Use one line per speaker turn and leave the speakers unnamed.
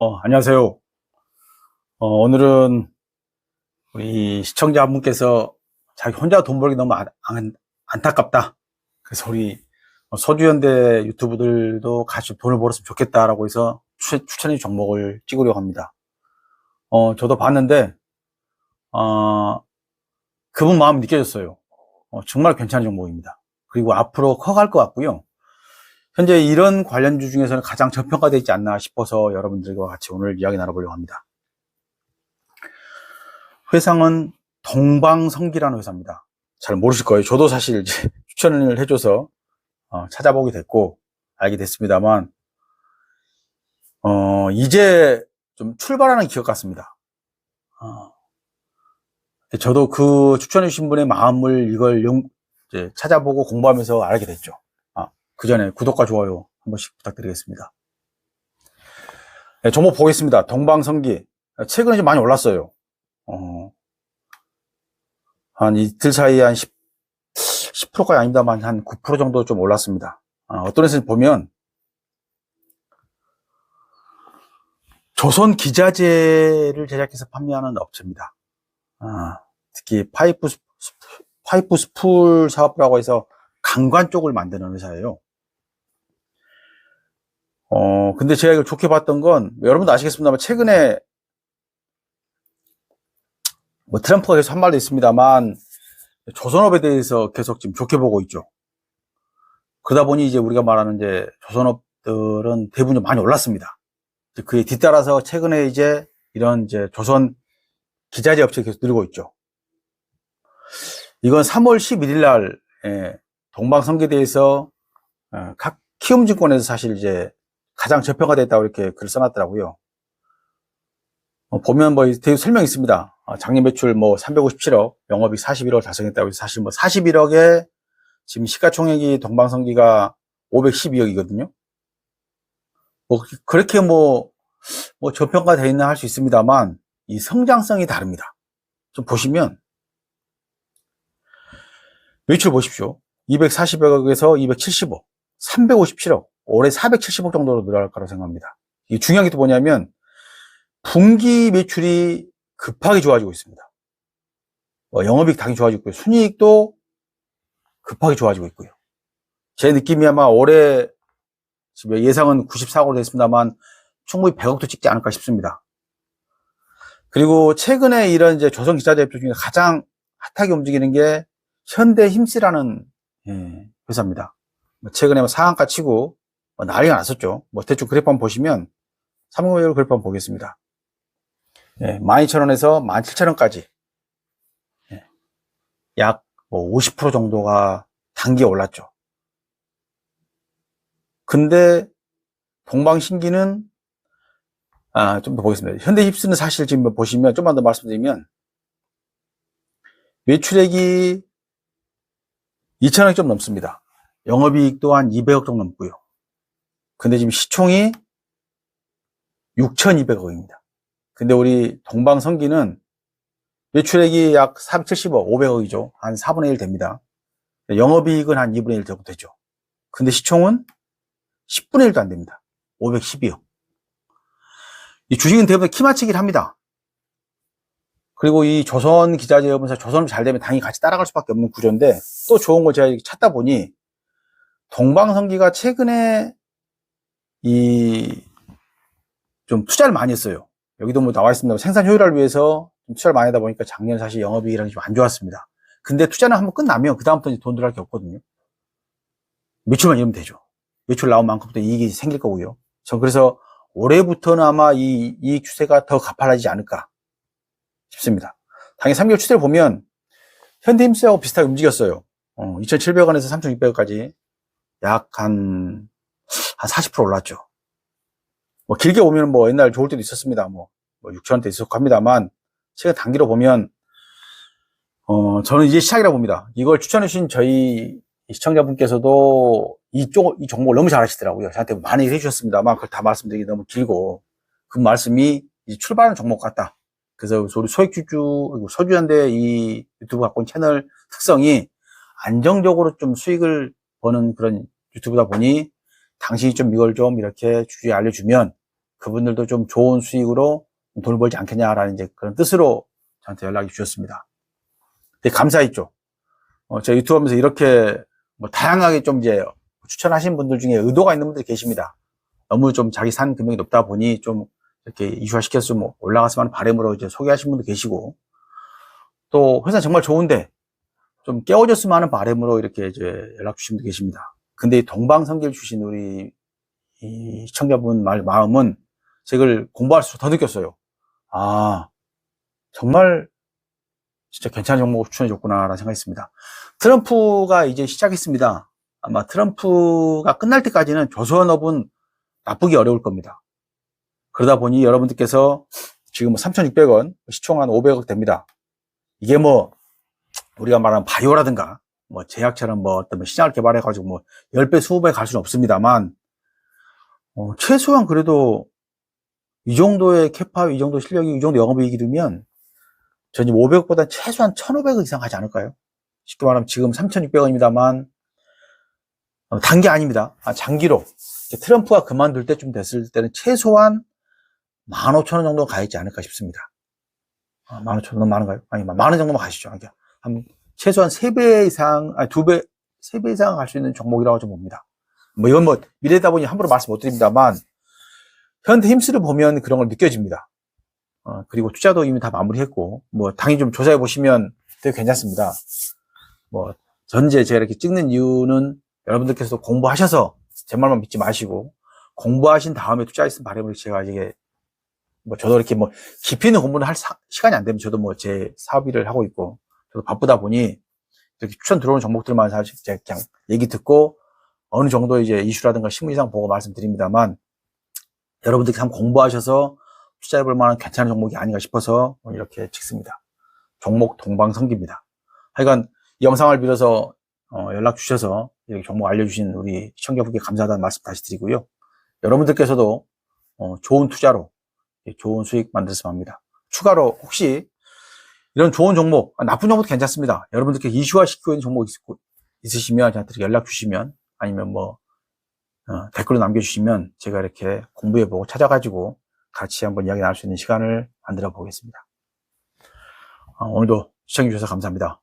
어, 안녕하세요. 어, 오늘은 우리 시청자 한 분께서 자기 혼자 돈 벌기 너무 안, 안, 안타깝다. 그래서 우리 서주현대 유튜브들도 같이 돈을 벌었으면 좋겠다라고 해서 추, 추천의 종목을 찍으려고 합니다. 어, 저도 봤는데, 어, 그분 마음 느껴졌어요. 어, 정말 괜찮은 종목입니다. 그리고 앞으로 커갈 것 같고요. 현재 이런 관련주 중에서는 가장 저평가되어 있지 않나 싶어서 여러분들과 같이 오늘 이야기 나눠보려고 합니다. 회사는 동방성기라는 회사입니다. 잘 모르실 거예요. 저도 사실 이제 추천을 해줘서 어, 찾아보게 됐고 알게 됐습니다만 어, 이제 좀 출발하는 기업 같습니다. 어, 저도 그 추천해 주신 분의 마음을 이걸 용, 찾아보고 공부하면서 알게 됐죠. 그 전에 구독과 좋아요 한 번씩 부탁드리겠습니다. 네, 종목 보겠습니다. 동방성기. 최근에 좀 많이 올랐어요. 어, 한 이틀 사이에 한 10, 10%까지 아닙니다만 한 9% 정도 좀 올랐습니다. 어, 떤 데서 보면 조선 기자재를 제작해서 판매하는 업체입니다. 아, 특히 파이프, 파이프 스풀 사업이라고 해서 강관 쪽을 만드는 회사예요. 어, 근데 제가 이걸 좋게 봤던 건, 여러분도 아시겠습니다만, 최근에, 뭐, 트럼프가 계속 한 말도 있습니다만, 조선업에 대해서 계속 지금 좋게 보고 있죠. 그러다 보니 이제 우리가 말하는 이제 조선업들은 대부분 좀 많이 올랐습니다. 그에 뒤따라서 최근에 이제 이런 이제 조선 기자재 업체 계속 늘고 있죠. 이건 3월 11일 날, 예, 동방성계대에서, 어, 각 키움증권에서 사실 이제 가장 저평가됐다고 이렇게 글을 써놨더라고요. 어, 보면 뭐 설명이 있습니다. 어, 작년 매출 뭐 357억, 영업이익 41억 달성했다고 해서 사실 뭐 41억에 지금 시가총액이 동방성기가 512억이거든요. 뭐 그렇게 뭐, 뭐 저평가되어 있나 할 수 있습니다만 이 성장성이 다릅니다. 좀 보시면 매출 보십시오. 240억에서 270억, 357억, 올해 470억 정도로 늘어날 거라고 생각합니다. 이 중요한 게 또 뭐냐면 분기 매출이 급하게 좋아지고 있습니다. 어, 영업이익 당연히 좋아지고 있고요. 순이익도 급하게 좋아지고 있고요. 제 느낌이 아마 올해 지금 예상은 94억으로 됐습니다만 충분히 100억도 찍지 않을까 싶습니다. 그리고 최근에 이런 이제 조선 기자재업체 중에 가장 핫하게 움직이는 게 현대 힘스라는 예, 회사입니다. 뭐 최근에 뭐 상한가 치고 뭐 난리가 났었죠. 뭐 대충 그래프 한번 보시면 3개월 그래프 한번 보겠습니다. 예, 12,000원에서 17,000원까지 예, 약뭐 50% 정도가 단기에 올랐죠. 근데 동방신기는 아, 좀 더 보겠습니다. 현대힙스는 사실 지금 보시면 좀만 더 말씀드리면 매출액이 2천억 좀 넘습니다. 영업이익 또한 200억 정도 넘고요. 근데 지금 시총이 6,200억입니다. 근데 우리 동방성기는 매출액이 약 470억, 500억이죠. 한 4분의 1 됩니다. 영업이익은 한 2분의 1 정도 되죠. 근데 시총은 10분의 1도 안 됩니다. 512억. 이 주식은 대부분 키맞추기를 합니다. 그리고 이 조선 기자재업은 조선업 잘 되면 당연히 같이 따라갈 수밖에 없는 구조인데 또 좋은 걸 제가 찾다 보니 동방성기가 최근에 이, 좀 투자를 많이 했어요. 여기도 뭐 나와 있습니다. 생산 효율화를 위해서 투자를 많이 하다 보니까 작년 사실 영업이익이랑 좀 안 좋았습니다. 근데 투자는 한번 끝나면 그다음부터 돈 들어갈 게 없거든요. 매출만 이러면 되죠. 매출 나온 만큼부터 이익이 생길 거고요. 전 그래서 올해부터는 아마 이 이익 추세가 더 가팔라지지 않을까 싶습니다. 당연히 3개월 추세를 보면 현대힘스하고 비슷하게 움직였어요. 어, 2,700원에서 3,600원까지 약 한 한 40% 올랐죠. 뭐 길게 보면 뭐 옛날 좋을 때도 있었습니다. 뭐, 뭐 6천원대 있었고 합니다만 최근 단기로 보면 어 저는 이제 시작이라고 봅니다. 이걸 추천해 주신 저희 시청자분께서도 이쪽 이 종목을 너무 잘 하시더라고요. 저한테 많이 해 주셨습니다만 그걸 다 말씀드리기 너무 길고 그 말씀이 출발하는 종목 같다. 그래서 우리 소액주주 소주연대 이 유튜브 갖고 있는 채널 특성이 안정적으로 좀 수익을 버는 그런 유튜브다 보니 당신이 좀 이걸 좀 이렇게 주위에 알려주면 그분들도 좀 좋은 수익으로 돈을 벌지 않겠냐라는 이제 그런 뜻으로 저한테 연락이 주셨습니다. 되게 감사했죠. 어, 제가 유튜브 하면서 이렇게 뭐 다양하게 좀 이제 추천하신 분들 중에 의도가 있는 분들이 계십니다. 너무 좀 자기 산 금액이 높다 보니 좀 이렇게 이슈화시켜서 좀 올라갔으면 하는 바람으로 이제 소개하신 분도 계시고 또 회사 정말 좋은데 좀 깨워줬으면 하는 바람으로 이렇게 이제 연락 주신 분도 계십니다. 근데 이 동방성계를 주신 우리 이 시청자분 말 마음은 제가 공부할수록 더 느꼈어요. 아 정말 진짜 괜찮은 종목을 추천해 줬구나라는 생각이 있습니다. 트럼프가 이제 시작했습니다. 아마 트럼프가 끝날 때까지는 조선업은 나쁘기 어려울 겁니다. 그러다 보니 여러분들께서 지금 3,600원, 시총 한 500억 됩니다. 이게 뭐, 우리가 말하는 바이오라든가, 뭐, 제약처럼 뭐, 어떤 시장을 개발해가지고 뭐, 10배, 20배 갈 수는 없습니다만, 어, 최소한 그래도 이 정도의 캐파, 이 정도 실력이, 이 정도 영업이익이 되면, 저는 500억보다 최소한 1,500억 이상 하지 않을까요? 쉽게 말하면 지금 3,600원입니다만, 어, 단기 아닙니다. 아, 장기로. 트럼프가 그만둘 때쯤 됐을 때는 최소한 15,000원 정도 가 있지 않을까 싶습니다. 아, 15,000원 너무 많은가요? 아니, 만원 정도만 가시죠. 한, 최소한 3배 이상, 아니, 2배, 3배 이상 갈 수 있는 종목이라고 좀 봅니다. 뭐, 이건 뭐, 미래다 보니 함부로 말씀 못 드립니다만, 현대 힘스를 보면 그런 걸 느껴집니다. 어, 그리고 투자도 이미 다 마무리했고, 뭐, 당연히 좀 조사해 보시면 되게 괜찮습니다. 뭐, 전제 제가 이렇게 찍는 이유는 여러분들께서도 공부하셔서 제 말만 믿지 마시고, 공부하신 다음에 투자했으면 바람을 제가 이게, 뭐, 저도 이렇게 뭐, 깊이 있는 공부를 할 사- 시간이 안 되면 저도 뭐 제 사업 일을 하고 있고, 바쁘다 보니, 이렇게 추천 들어오는 종목들만 사실 제가 그냥 얘기 듣고, 어느 정도 이제 이슈라든가 신문이상 보고 말씀드립니다만, 여러분들께서 한번 공부하셔서 투자해볼 만한 괜찮은 종목이 아닌가 싶어서 이렇게 찍습니다. 종목 동방성기입니다. 하여간 이 영상을 빌어서 어, 연락 주셔서 이렇게 종목 알려주신 우리 시청자분께 감사하다는 말씀 다시 드리고요. 여러분들께서도 어, 좋은 투자로 좋은 수익 만들었으면 합니다. 추가로 혹시 이런 좋은 종목, 아, 나쁜 종목도 괜찮습니다. 여러분들께 이슈화 시키고 있는 종목 있, 있으시면 저한테 연락 주시면 아니면 뭐 어, 댓글로 남겨주시면 제가 이렇게 공부해보고 찾아가지고 같이 한번 이야기 나눌 수 있는 시간을 만들어 보겠습니다. 어, 오늘도 시청해주셔서 감사합니다.